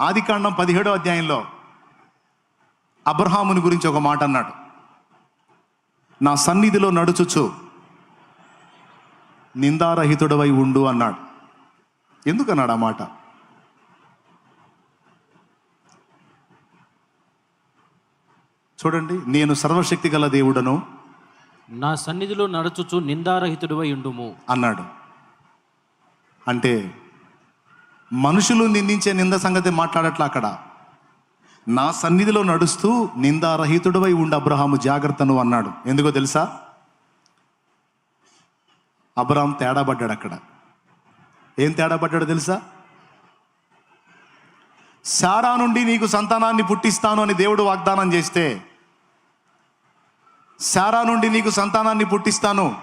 ఆదికాండం పదిహేడో అధ్యాయంలో అబ్రహాముని గురించి ఒక మాట అన్నాడు. నా సన్నిధిలో నడుచుచు నిందారహితుడవై ఉండు అన్నాడు. ఎందుకన్నాడు ఆ మాట? చూడండి నేను సర్వశక్తి గల దేవుడను నా సన్నిధిలో నడుచుచు నిందారహితుడివై ఉండుము. అన్నాడు. అంటే మనుషులు నిందించే నింద సంగతి మాట్లాడట్లా అక్కడ? నా సన్నిధిలో నడుస్తూ నిందారహితుడివై ఉండి అబ్రహాము జాగ్రత్తను అన్నాడు. ఎందుకో తెలుసా? అబ్రహాం తేడా పడ్డాడు అక్కడ. ఏం తేడా పడ్డాడో తెలుసా? సారా నుండి నీకు సంతానాన్ని పుట్టిస్తాను అని దేవుడు వాగ్దానం చేస్తే సారా నుండి నీకు సంతానాన్ని పుట్టిస్తాను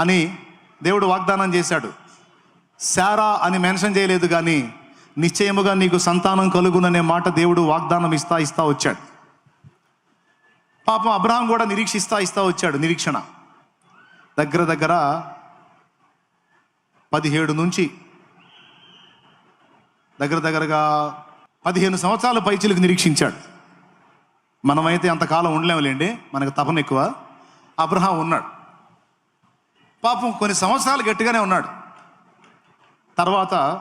అని దేవుడు వాగ్దానం చేశాడు. శారా అని మెన్షన్ చేయలేదు కానీ నిశ్చయముగా నీకు సంతానం కలుగుననే మాట దేవుడు వాగ్దానం ఇస్తా ఇస్తా వచ్చాడు. పాపం అబ్రహాం కూడా నిరీక్షిస్తా ఇస్తా వచ్చాడు నిరీక్షణ. దగ్గర దగ్గర పదిహేడు నుంచి దగ్గర దగ్గరగా పదిహేను సంవత్సరాల పైచిలకు నిరీక్షించాడు. మనమైతే అంతకాలం ఉండలేములేండి మనకు తపన ఎక్కువ. అబ్రహాం ఉన్నాడు. పాపం కొన్ని సంవత్సరాలు గట్టిగానే ఉన్నాడు. తర్వాత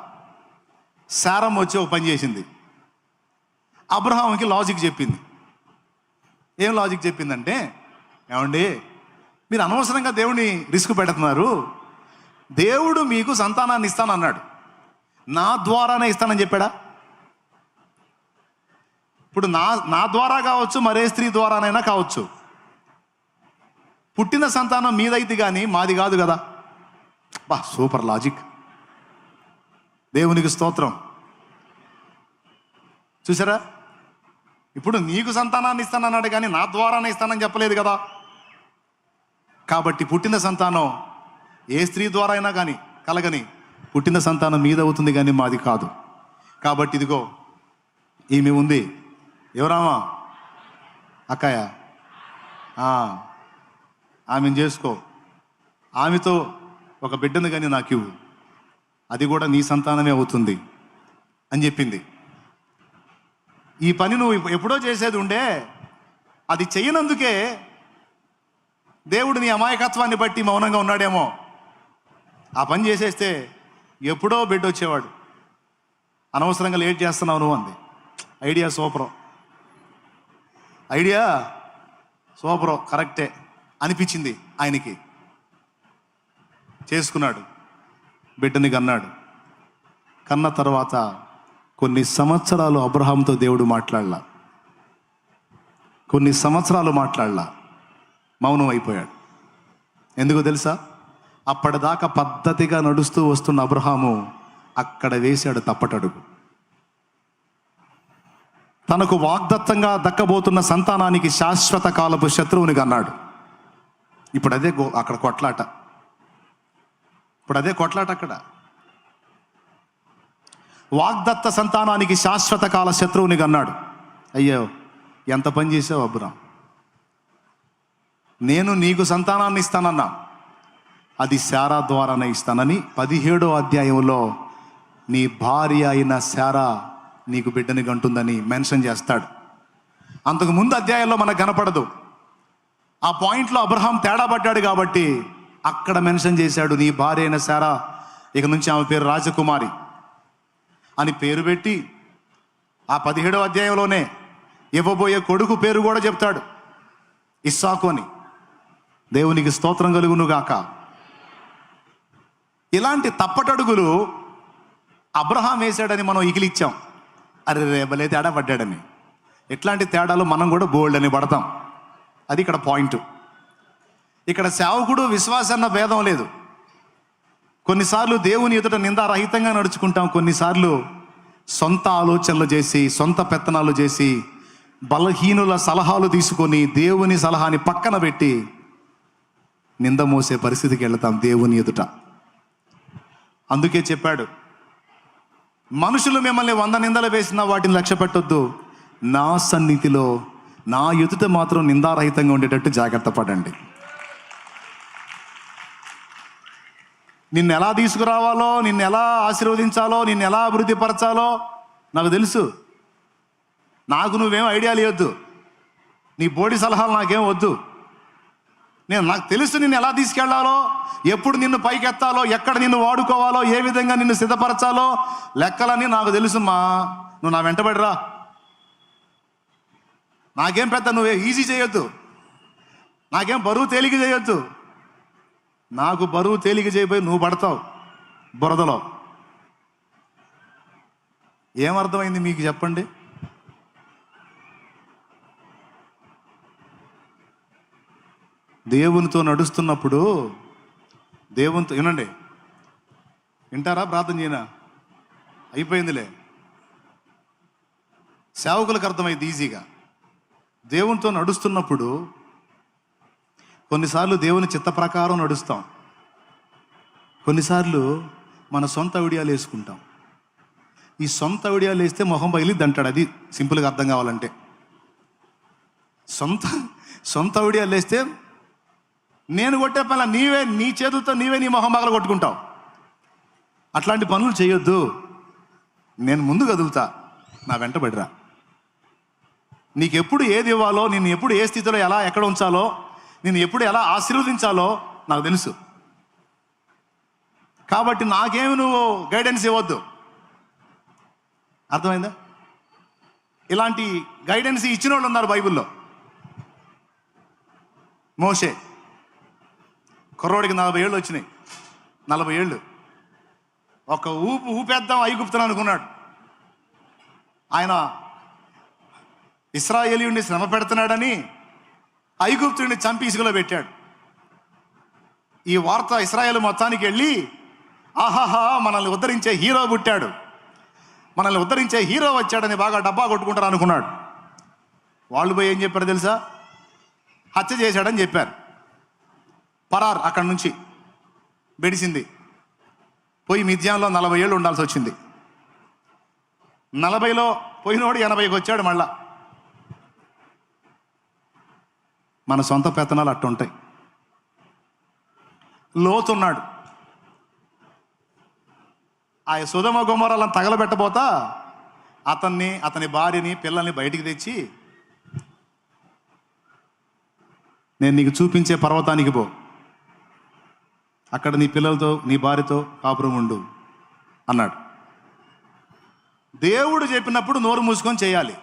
శారం వచ్చి ఒక పని చేసింది. అబ్రహాంకి లాజిక్ చెప్పింది. ఏం లాజిక్ చెప్పిందంటే ఏమండి మీరు అనవసరంగా దేవుని రిస్క్ పెడుతున్నారు. దేవుడు మీకు సంతానాన్ని ఇస్తానన్నాడు. నా ద్వారానే ఇస్తానని చెప్పాడా? ఇప్పుడు నా నా ద్వారా కావచ్చు మరే స్త్రీ ద్వారానైనా కావచ్చు. పుట్టిన సంతానం మీదైతే కానీ మాది కాదు కదా. బా సూపర్ లాజిక్ దేవునికి స్తోత్రం. చూసారా? ఇప్పుడు నీకు సంతానాన్ని ఇస్తానన్నాడు కానీ నా ద్వారానే ఇస్తానని చెప్పలేదు కదా. కాబట్టి పుట్టిన సంతానం ఏ స్త్రీ ద్వారా అయినా కానీ కలగని పుట్టిన సంతానం మీద అవుతుంది కానీ మాది కాదు. కాబట్టి ఇదిగో ఈమె ఉంది. ఎవరామా? అక్కయ్య. ఆమెను చేసుకో. ఆమెతో ఒక బిడ్డను కానీ నాకు ఇవ్వు అది కూడా నీ సంతానమే అవుతుంది అని చెప్పింది. ఈ పని నువ్వు ఎప్పుడో చేసేది ఉండే అది చేయనందుకే దేవుడు నీ అమాయకత్వాన్ని బట్టి మౌనంగా ఉన్నాడేమో. ఆ పని చేసేస్తే ఎప్పుడో బిడ్డ వచ్చేవాడు. అనవసరంగా లేట్ చేస్తున్నావు నువ్వు అంది. ఐడియా సూపరో. ఐడియా సూపరో కరెక్టే అనిపించింది ఆయనకి. చేసుకున్నాడు. బిడ్డని కన్నాడు. కన్న తర్వాత కొన్ని సంవత్సరాలు అబ్రహాంతో దేవుడు మాట్లాడలా. కొన్ని సంవత్సరాలు మాట్లాడలా. మౌనం అయిపోయాడు. ఎందుకు తెలుసా? అప్పటిదాకా పద్ధతిగా నడుస్తూ వస్తున్న అబ్రహాము అక్కడ వేశాడు తప్పటడుగు. తనకు వాగ్దత్తంగా దక్కబోతున్న సంతానానికి శాశ్వత కాలపు శత్రువుని అన్నాడు ఇప్పుడు అదే గో అక్కడ కొట్లాట. ఇప్పుడు అదే కొట్లాట అక్కడ. వాగ్దత్త సంతానానికి శాశ్వత కాల శత్రువుని అన్నాడు అయ్యో ఎంత పని చేసావు అబ్రాం నేను నీకు సంతానాన్ని ఇస్తానన్నా. అది శారా ద్వారానే ఇస్తానని పదిహేడో అధ్యాయంలో నీ భార్య అయిన శారా నీకు బిడ్డని గంటుందని మెన్షన్ చేస్తాడు. అంతకు ముందు అధ్యాయంలో మనకు కనపడదు. ఆ పాయింట్లో అబ్రహాం తేడా పడ్డాడు కాబట్టి అక్కడ మెన్షన్ చేశాడు నీ భార్య అయిన సారా ఇక నుంచి ఆమె పేరు రాజకుమారి అని పేరు పెట్టి ఆ పదిహేడవ అధ్యాయంలోనే ఇవ్వబోయే కొడుకు పేరు కూడా చెప్తాడు ఇస్సాకు అని. దేవునికి స్తోత్రం కలుగునుగాక. ఇలాంటి తప్పటడుగులు అబ్రహాం వేశాడని మనం ఇగిలిచ్చాం. అరే రేపలే తేడా పడ్డాడని. ఇట్లాంటి తేడాలు మనం కూడా బోల్డ్ అని పడతాం. అది ఇక్కడ పాయింట్ ఇక్కడ సేవకుడు విశ్వాసన్న భేదం లేదు. కొన్నిసార్లు దేవుని ఎదుట నిందారహితంగా నడుచుకుంటాం కొన్నిసార్లు సొంత ఆలోచనలు చేసి సొంత పెత్తనాలు చేసి బలహీనుల సలహాలు తీసుకొని దేవుని సలహాని పక్కన పెట్టి నింద మోసే పరిస్థితికి వెళ్తాం దేవుని ఎదుట. అందుకే చెప్పాడు మనుషులు మిమ్మల్ని వంద నిందలు వేసినా వాటిని లక్ష్య పెట్టొద్దు. నా సన్నిధిలో నా ఎదుట మాత్రం నిందారహితంగా ఉండేటట్టు జాగ్రత్త పడండి. నిన్ను ఎలా తీసుకురావాలో నిన్ను ఎలా ఆశీర్వదించాలో నిన్ను ఎలా అభివృద్ధి పరచాలో నాకు తెలుసు. నాకు నువ్వేం ఐడియాలు ఇవ్వద్దు నీ బోడి సలహాలు నాకేం వద్దు. నేను నాకు తెలుసు నిన్ను ఎలా తీసుకెళ్ళాలో ఎప్పుడు నిన్ను పైకెత్తాలో ఎక్కడ నిన్ను వాడుకోవాలో ఏ విధంగా నిన్ను సిద్ధపరచాలో లెక్కలన్నీ నాకు తెలుసుమ్మా నువ్వు నా వెంటబడిరా నాకేం పెద్ద నువ్వే ఈజీ చేయొద్దు. నాకేం బరువు తేలిక చేయొద్దు. నాకు బరువు తేలిక చేయబోయి నువ్వు పడతావు బురదలో. ఏమర్థమైంది మీకు చెప్పండి? దేవునితో నడుస్తున్నప్పుడు దేవునితో వినండి. వింటారా? ప్రార్థన చేయనా? అయిపోయిందిలే. సేవకులకు అర్థమైంది ఈజీగా. దేవునితో నడుస్తున్నప్పుడు కొన్నిసార్లు దేవుని చిత్త ప్రకారం నడుస్తాం. కొన్నిసార్లు మన సొంత విడియాలు వేసుకుంటాం. ఈ సొంత విడియాలు వేస్తే మొహం బయలు అంటాడు అది సింపుల్గా అర్థం కావాలంటే. సొంత సొంత విడియాలు వేస్తే నేను కొట్టే పనుల నీవే నీ చేతులతో నీవే నీ మొహం పగల కొట్టుకుంటావు అట్లాంటి పనులు చేయొద్దు. నేను ముందు కదులుతా. నా వెంట పడిరా. ఏది ఇవ్వాలో నేను ఎప్పుడు ఏ స్థితిలో ఎలా ఎక్కడ ఉంచాలో నేను ఎప్పుడు ఎలా ఆశీర్వదించాలో నాకు తెలుసు. కాబట్టి నాకేమి నువ్వు గైడెన్స్ ఇవ్వద్దు. అర్థమైందా? ఇలాంటి గైడెన్స్ ఇచ్చిన వాళ్ళు ఉన్నారు బైబిల్లో. మోషే. కుర్రోడికి నలభై ఏళ్ళు వచ్చినాయి. నలభై ఏళ్ళు. ఒక ఊపు ఊపేద్దాం ఐగుప్తుని అనుకున్నాడు. ఆయన ఇస్రాయేలీయుడిని శ్రమ పెడుతున్నాడని ఐగుప్తుడిని చంపి ఇసుకలో పెట్టాడు. ఈ వార్త ఇస్రాయేల్ మొత్తానికి వెళ్ళి ఆహాహా మనల్ని ఉద్ధరించే హీరో పుట్టాడు. మనల్ని ఉద్ధరించే హీరో వచ్చాడని బాగా డబ్బా కొట్టుకుంటారు అనుకున్నాడు. వాళ్ళు పోయి ఏం చెప్పారు తెలుసా? హత్య చేశాడని చెప్పారు. పరార్ అక్కడి నుంచి బెడిసింది పోయి మిథ్యాంలో నలభై ఏళ్ళు ఉండాల్సి వచ్చింది. నలభైలో పోయినోడు ఎనభైకి వచ్చాడు మళ్ళా. మన సొంత పెత్తనాలు అట్టుంటాయి. లోతున్నాడు. ఆ సుధమ గుమ్మరాలను తగలబెట్టబోతా అతన్ని అతని భార్యని పిల్లల్ని బయటికి తెచ్చి నేను నీకు చూపించే పర్వతానికి పో. అక్కడ నీ పిల్లలతో నీ భార్యతో కాపురం ఉండు అన్నాడు. దేవుడు చెప్పినప్పుడు నోరు మూసుకొని చేయాలి.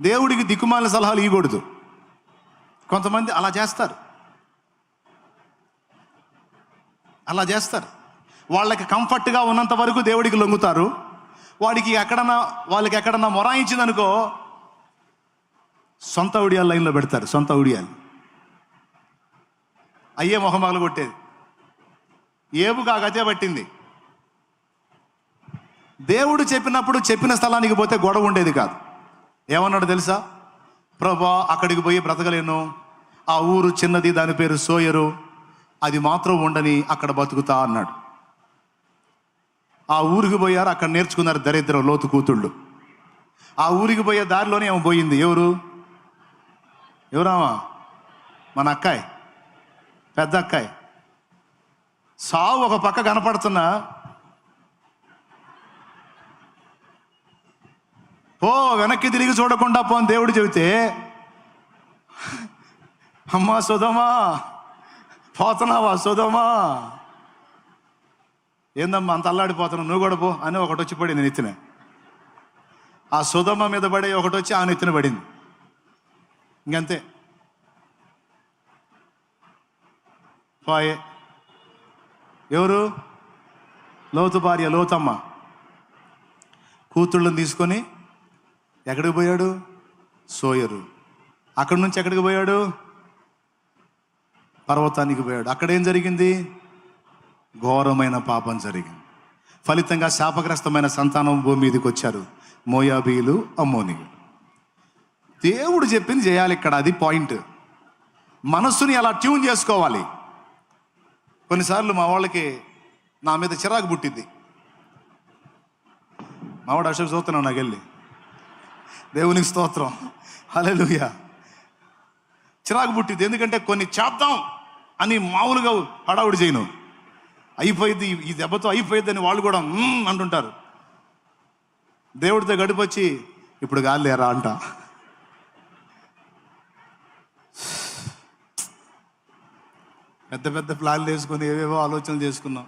దేవుడికి దిక్కుమాలిన సలహాలు ఇవ్వకూడదు. కొంతమంది అలా చేస్తారు. అలా చేస్తారు. వాళ్ళకి కంఫర్ట్గా ఉన్నంత వరకు దేవుడికి లొంగుతారు. వాడికి ఎక్కడన్నా వాళ్ళకి ఎక్కడన్నా మొరాయించిందనుకో సొంత ఉడియాలు లైన్లో పెడతారు సొంత ఉడియాలు. అయ్యే మొహమగలు కొట్టేది. ఏబు కాకతే పట్టింది. దేవుడు చెప్పినప్పుడు చెప్పిన స్థలానికి పోతే గొడవ ఉండేది కాదు. ఏమన్నాడు తెలుసా? ప్రభా అక్కడికి పోయి బ్రతకలేను. ఆ ఊరు చిన్నది దాని పేరు సోయరు. అది మాత్రం ఉండని అక్కడ బతుకుతా అన్నాడు. ఆ ఊరికి పోయారు అక్కడ నేర్చుకున్నారు దరిద్ర లోతు కూతుళ్ళు. ఆ ఊరికి పోయే దారిలోనే ఏమో పోయింది. ఎవరు? ఎవరామా? మన అక్కాయ్. పెద్ద అక్కాయ్. సావు ఒక పక్క కనపడుతున్నా. ఓ వెనక్కి తిరిగి చూడకుండా పోని దేవుడు చెబితే అమ్మా సుధమా పోతున్నావా సుధమా ఏందమ్మా అంత అల్లాడిపోతున్నావు? నువ్వు కూడా పో అని ఒకటి వచ్చి పడింది నెత్తిన ఆ సుధమ్మ మీద పడి ఒకటి వచ్చి ఆ నెత్తిన పడింది. ఇంకంతే. పోయే. ఎవరు? లోతు భార్య లోతమ్మ. కూతుళ్ళని తీసుకొని ఎక్కడికి పోయాడు? సోయరు. అక్కడి నుంచి ఎక్కడికి పోయాడు? పర్వతానికి పోయాడు. అక్కడ ఏం జరిగింది? ఘోరమైన పాపం జరిగింది. ఫలితంగా శాపగ్రస్తమైన సంతానం భూమి మీదకి వచ్చారు మోయాబీలు అమ్మోనియులు. దేవుడు చెప్పింది చేయాలి ఇక్కడ అది పాయింట్. మనస్సుని అలా ట్యూన్ చేసుకోవాలి. కొన్నిసార్లు మా వాళ్ళకి నా మీద చిరాకు పుట్టింది మావాడు అశోక్ చూస్తున్నాడు నాకు వెళ్ళి దేవునికి స్తోత్రం. హల్లెలూయా. చిరాకు పుట్టింది ఎందుకంటే కొన్ని చేద్దాం అని మామూలుగా హడావుడి చేయను. అయిపోయింది ఈ దెబ్బతో అయిపోయింది అని వాళ్ళు కూడా అంటుంటారు. దేవుడితో గడిపొచ్చి ఇప్పుడు గాలి లేరా అంట. పెద్ద పెద్ద ప్లాన్లు వేసుకొని ఏవేవో ఆలోచనలు చేసుకున్నాం.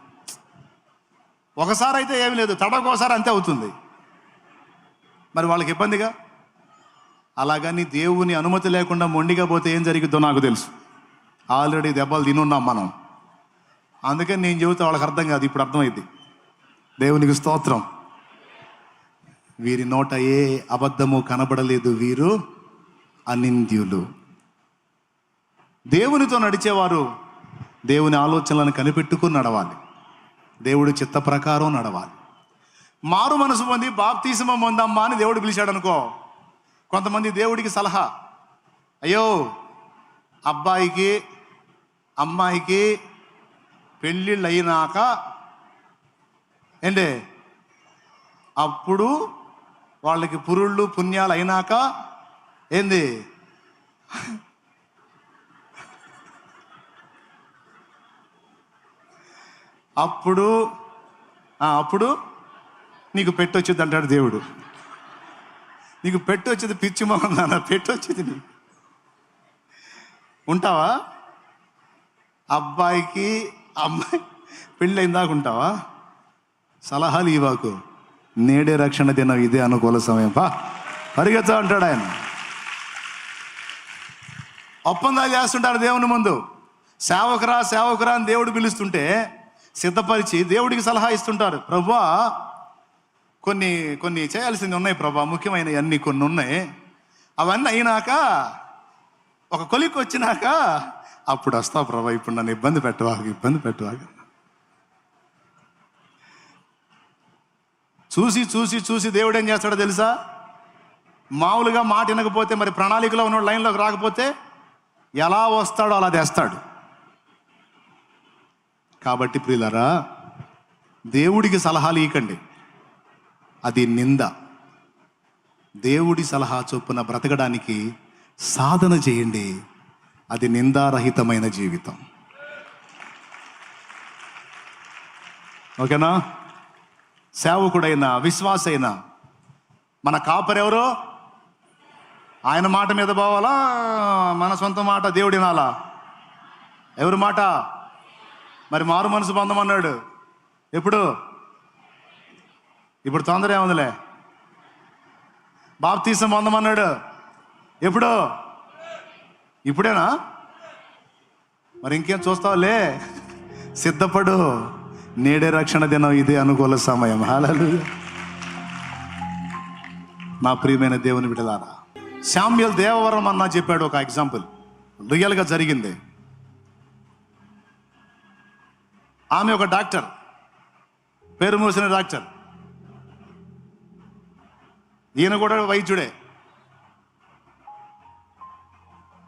ఒకసారి అయితే ఏమీ లేదు. తడకోసారి అంతే అవుతుంది. మరి వాళ్ళకి ఇబ్బందిగా? అలాగని దేవుని అనుమతి లేకుండా మొండిగా పోతే ఏం జరిగిద్దో నాకు తెలుసు. ఆల్రెడీ దెబ్బలు తినున్నాం మనం. అందుకని నేను చెబుతా వాళ్ళకి అర్థం కాదు ఇప్పుడు అర్థమైంది. దేవునికి స్తోత్రం. వీరి నోట ఏ అబద్ధము కనబడలేదు వీరు అనింద్యులు. దేవునితో నడిచేవారు దేవుని ఆలోచనలను కనిపెట్టుకుని నడవాలి. దేవుడి చిత్త ప్రకారం నడవాలి. మారు మనసు పొంది బాప్తీసమ పొందమ్మా అని దేవుడు పిలిచాడు అనుకో కొంతమంది దేవుడికి సలహా. అయ్యో అబ్బాయికి అమ్మాయికి పెళ్ళిళ్ళు అయినాక ఏంటి? అప్పుడు వాళ్ళకి పురుళ్ళు పుణ్యాలు అయినాక ఏంది? అప్పుడు అప్పుడు నీకు పెట్టొచ్చింది అంటాడు దేవుడు. నీకు పెట్టొచ్చింది పిచ్చి మొహం నాన్న పెట్టొచ్చింది నీకు. ఉంటావా? అబ్బాయికి అమ్మాయి పెళ్ళైందాక ఉంటావా? సలహాలు ఇవ్వకు. నేడే రక్షణ దినం ఇదే అనుకూల సమయం. పా పరిగెత్తా అంటాడు ఆయన. ఒప్పందాలు చేస్తుంటారు దేవుని ముందు. సేవకురా సేవకురా అని దేవుడు పిలుస్తుంటే సిద్ధపరిచి దేవుడికి సలహా ఇస్తుంటారు. ప్రభా కొన్ని కొన్ని చేయాల్సింది ఉన్నాయి ప్రభా. ముఖ్యమైన అన్ని కొన్ని ఉన్నాయి. అవన్నీ అయినాక ఒక కొలికి వచ్చినాక అప్పుడు వస్తావు ప్రభా. ఇప్పుడు నన్ను ఇబ్బంది పెట్టవా ఇబ్బంది పెట్టవా చూసి చూసి చూసి దేవుడు ఏం చేస్తాడో తెలుసా? మామూలుగా మాట వినకపోతే మరి ప్రణాళికలో ఉన్న లైన్లోకి రాకపోతే ఎలా వస్తాడో అలా తెస్తాడు. కాబట్టి ప్రియులరా దేవుడికి సలహాలు ఇవ్వకండి అది నింద. దేవుడి సలహా చొప్పున బ్రతకడానికి సాధన చేయండి. అది నిందారహితమైన జీవితం. ఓకేనా? సేవకుడైన విశ్వాసైన మన కాపరెవరో ఆయన మాట మీద పోవాలా? మన సొంత మాట దేవుడి నాలా? ఎవరి మాట? మరి మారు మనసు పొందమన్నాడు. ఎప్పుడు? ఇప్పుడు తొందర ఏముందిలే? బాప్తీసం పొందమన్నాడు. ఎప్పుడు? ఇప్పుడేనా? మరి ఇంకేం చూస్తావులే? సిద్ధపడు. నేడే రక్షణ దినం ఇదే అనుకూల సమయం. హాలలు నా ప్రియమైన దేవుని బిడ్డలారా శామ్యుల్ దేవవరం అన్న చెప్పాడు ఒక ఎగ్జాంపుల్ రియల్గా జరిగింది. ఆమె ఒక డాక్టర్. పేరు మూసిన డాక్టర్. ఈయన కూడా వైద్యుడే.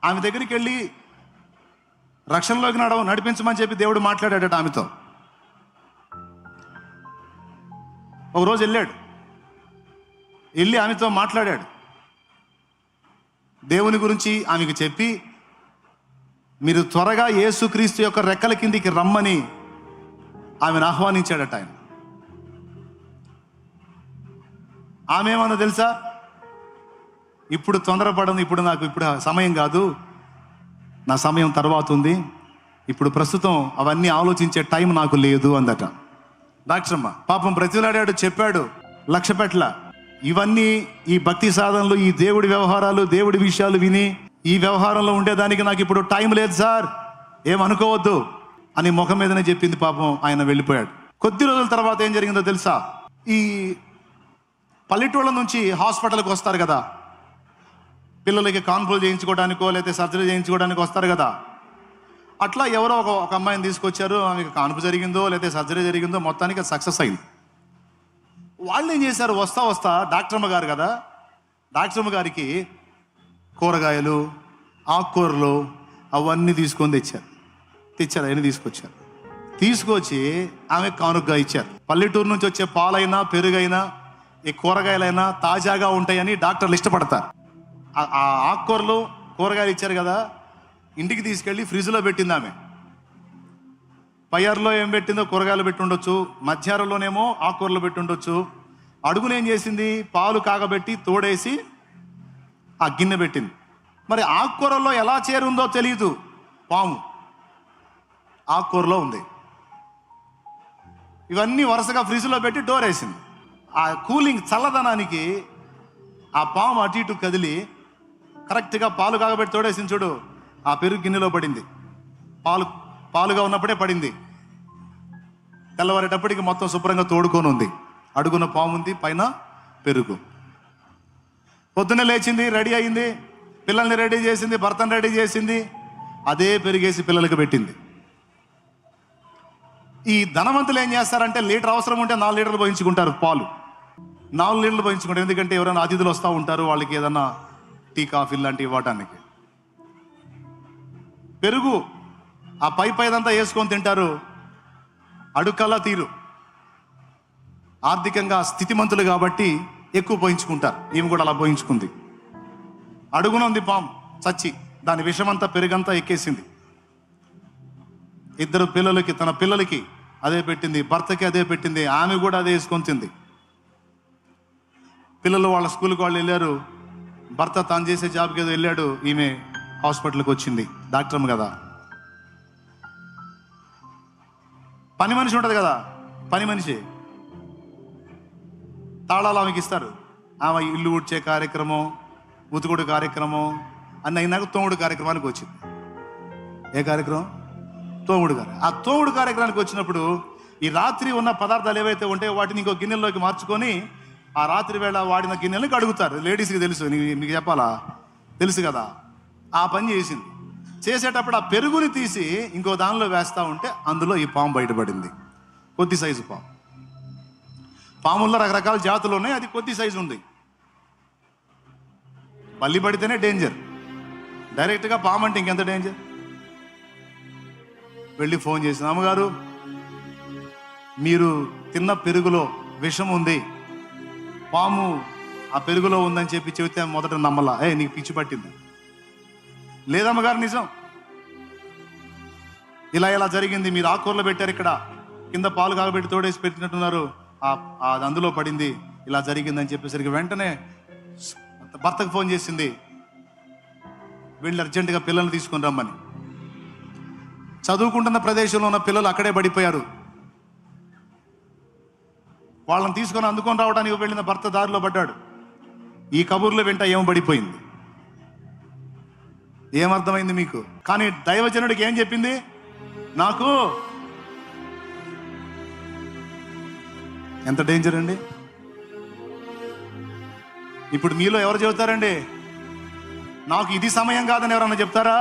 ఆమె దగ్గరికి వెళ్ళి రక్షణలోకి నడవ నడిపించమని చెప్పి దేవుడు మాట్లాడాడట ఆమెతో. ఒక రోజు వెళ్ళాడు. వెళ్ళి ఆమెతో మాట్లాడాడు. దేవుని గురించి ఆమెకు చెప్పి మీరు త్వరగా యేసుక్రీస్తు యొక్క రెక్కల కిందికి రమ్మని ఆమెను ఆహ్వానించాడట ఆయన. ఆమె ఏమన్నా తెలుసా? ఇప్పుడు తొందరపడను ఇప్పుడు నాకు ఇప్పుడు సమయం కాదు. నా సమయం తర్వాత ఉంది. ఇప్పుడు ప్రస్తుతం అవన్నీ ఆలోచించే టైం నాకు లేదు అందట. డాక్టర్ అమ్మ పాపం బ్రతిలాడాడు చెప్పాడు లక్ష్య పెట్ల. ఇవన్నీ ఈ భక్తి సాధనలు ఈ దేవుడి వ్యవహారాలు దేవుడి విషయాలు విని ఈ వ్యవహారంలో ఉండేదానికి నాకు ఇప్పుడు టైం లేదు సార్. ఏమనుకోవద్దు అని ముఖం మీదనే చెప్పింది పాపం ఆయన వెళ్ళిపోయాడు. కొద్ది రోజుల తర్వాత ఏం జరిగిందో తెలుసా? ఈ పల్లెటూళ్ళ నుంచి హాస్పిటల్కి వస్తారు కదా. పిల్లలకి కాన్పులు చేయించుకోవడానికో లేకపోతే సర్జరీ చేయించుకోవడానికి వస్తారు కదా. అట్లా ఎవరో ఒక ఒక అమ్మాయిని తీసుకొచ్చారు ఆమెకు కాన్పు జరిగిందో లేకపోతే సర్జరీ జరిగిందో మొత్తానికి సక్సెస్ అయింది. వాళ్ళు ఏం చేశారు? వస్తా వస్తా డాక్టర్ అమ్మగారు కదా. డాక్టర్ అమ్మగారికి కూరగాయలు ఆకుకూరలు అవన్నీ తీసుకొని తెచ్చారు. తెచ్చారు అవన్నీ తీసుకొచ్చారు. తీసుకొచ్చి ఆమె కానుకగా ఇచ్చారు. పల్లెటూరు నుంచి వచ్చే పాలైనా పెరుగైనా ఈ కూరగాయలైనా తాజాగా ఉంటాయని డాక్టర్లు ఇష్టపడతారు. ఆ- ఆకుకూరలు కూరగాయలు ఇచ్చారు కదా ఇంటికి తీసుకెళ్ళి ఫ్రిడ్జ్లో పెట్టింది ఆమె. పయ్యర్లో ఏం పెట్టిందో కూరగాయలు పెట్టి ఉండొచ్చు మధ్యాహ్నంలోనేమో ఆకుకూరలు పెట్టి ఉండొచ్చు. అడుగును ఏం చేసింది? పాలు కాగబెట్టి తోడేసి ఆ గిన్నె పెట్టింది. మరి ఆకుకూరలో ఎలా చేరుందో తెలియదు పాము. ఆకుకూరలో ఉంది. ఇవన్నీ వరుసగా ఫ్రిడ్జ్లో పెట్టి డోర్ వేసింది. ఆ కూలింగ్ చల్లదనానికి ఆ పాము అటు ఇటు కదిలి కరెక్ట్గా పాలు కాగబెట్టి తోడేసింది చూడు. ఆ పెరుగు గిన్నెలో పడింది. పాలు పాలుగా ఉన్నప్పుడే పడింది. తెల్లవారేటప్పటికి మొత్తం శుభ్రంగా తోడుకొని ఉంది. అడుగున పాము ఉంది పైన పెరుగు. పొద్దున్నే లేచింది రెడీ అయింది. పిల్లల్ని రెడీ చేసింది భర్తను రెడీ చేసింది. అదే పెరిగేసి పిల్లలకు పెట్టింది. ఈ ధనవంతులు ఏం చేస్తారంటే లీటర్ అవసరం ఉంటే నాలుగు లీటర్లు పోయించుకుంటారు పాలు. నాలుగు లీటర్లు పోయించుకుంటారు. ఎందుకంటే ఎవరైనా అతిథులు వస్తూ ఉంటారు వాళ్ళకి ఏదన్నా టీ కాఫీ లాంటివి ఇవ్వటానికి. పెరుగు ఆ పై పైదంతా వేసుకొని తింటారు. అడుక్కలా తీరు. ఆర్థికంగా స్థితిమంతులు కాబట్టి ఎక్కువ పోయించుకుంటారు. ఈమె కూడా అలా పోయించుకుంది. అడుగున ఉంది పాము చచ్చి. దాని విషమంతా పెరుగంతా ఎక్కేసింది. ఇద్దరు పిల్లలకి తన పిల్లలకి అదే పెట్టింది భర్తకి అదే పెట్టింది ఆమె కూడా అదే వేసుకొని తింది. పిల్లలు వాళ్ళ స్కూల్కి వాళ్ళు వెళ్ళారు. భర్త తాను చేసే జాబ్కి ఏదో వెళ్ళాడు. ఈమె హాస్పిటల్కి వచ్చింది. డాక్టర్ కదా. పని మనిషి ఉంటుంది కదా. పని మనిషి. తాళాలు ఆమెకి ఇస్తారు. ఆమె ఇల్లు ఉడ్చే కార్యక్రమం ఉతుకుడు కార్యక్రమం అన్న అయినాక తోముడు కార్యక్రమానికి వచ్చింది. ఏ కార్యక్రమం? తోముడు గారు. ఆ తోముడు కార్యక్రమానికి వచ్చినప్పుడు ఈ రాత్రి ఉన్న పదార్థాలు ఏవైతే ఉంటాయో వాటిని ఇంకో గిన్నెల్లోకి మార్చుకొని ఆ రాత్రి వేళ వాడిన గిన్నెలు కడుగుతారు. లేడీస్కి తెలుసు మీకు చెప్పాలా? తెలుసు కదా. ఆ పని చేసింది. చేసేటప్పుడు ఆ పెరుగుని తీసి ఇంకో దానిలో వేస్తా ఉంటే అందులో ఈ పాము బయటపడింది. కొద్ది సైజు పాము. పాముల్లో రకరకాల జాతులు ఉన్నాయి అది కొద్ది సైజు ఉంది. బల్లి పడితేనే డేంజర్ డైరెక్ట్గా పాము అంటే ఇంకెంత డేంజర్ వెళ్ళి ఫోన్ చేసిన అమ్మగారు మీరు తిన్న పెరుగులో విషం ఉంది. పాము ఆ పెరుగులో ఉందని చెప్పి చెబితే మొదట నమ్మలా. ఏ నీకు పిచ్చి పట్టింది? లేదమ్మగారు నిజం? ఇలా ఇలా జరిగింది. మీరు ఆకూరలో పెట్టారు ఇక్కడ. కింద పాలు కాగబెట్టి తోడేసి పెట్టినట్టున్నారు. ఆ అది అందులో పడింది. ఇలా జరిగిందని చెప్పేసరికి వెంటనే భర్తకు ఫోన్ చేసింది. వీళ్ళు అర్జెంటుగా పిల్లల్ని తీసుకొని రమ్మని. చదువుకుంటున్న ప్రదేశంలో ఉన్న పిల్లలు అక్కడే పడిపోయారు. వాళ్ళని తీసుకొని అందుకొని రావడానికి వెళ్ళిన భర్త దారిలో పడ్డాడు. ఈ కబుర్లు వెంట ఏం పడిపోయింది? ఏమర్థమైంది మీకు? కానీ దైవజనుడికి ఏం చెప్పింది? నాకు ఎంత డేంజర్ అండి? ఇప్పుడు మీలో ఎవరు చెబుతారండి? నాకు ఇది సమయం కాదని ఎవరన్నా చెప్తారా?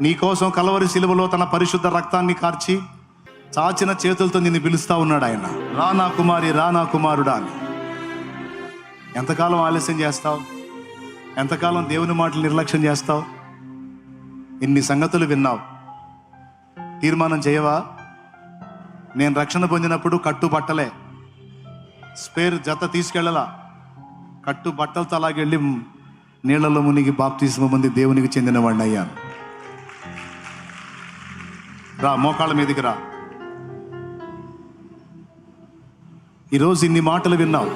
నీకోసం కలవరి శిలువలో తన పరిశుద్ధ రక్తాన్ని కార్చి చాచిన చేతులతో నిన్ను పిలుస్తా ఉన్నాడు ఆయన. రా నా కుమారి రా నా కుమారుడా అని. ఎంతకాలం ఆలస్యం చేస్తావు? ఎంతకాలం దేవుని మాటలు నిర్లక్ష్యం చేస్తావు? ఇన్ని సంగతులు విన్నావు. తీర్మానం చేయవా? నేను రక్షణ పొందినప్పుడు కట్టు బట్టలే. స్పేర్ జత తీసుకెళ్ళలా. కట్టు బట్టలతో అలాగెళ్ళి నీళ్ళలో మునిగి బాప్తీసం ముందు దేవునికి చెందిన వాడిని అయ్యాను. రా మోకాళ్ళ మీదకి రా. ఈరోజు ఇన్ని మాటలు విన్నావు.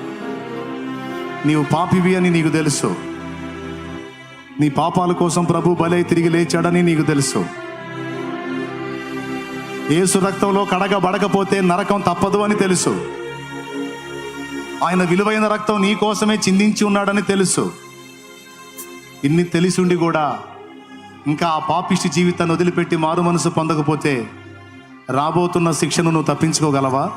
నీవు పాపివి అని నీకు తెలుసు. నీ పాపాల కోసం ప్రభు బలై తిరిగి లేచాడని నీకు తెలుసు. ఏసు రక్తంలో కడగబడకపోతే నరకం తప్పదు అని తెలుసు. ఆయన విలువైన రక్తం నీ కోసమే చిందించి ఉన్నాడని తెలుసు. ఇన్ని తెలిసుండి కూడా ఇంకా ఆ పాపిష్టి జీవితాన్ని వదిలిపెట్టి మారు మనసు పొందకపోతే రాబోతున్న శిక్షను నువ్వు తప్పించుకోగలవా?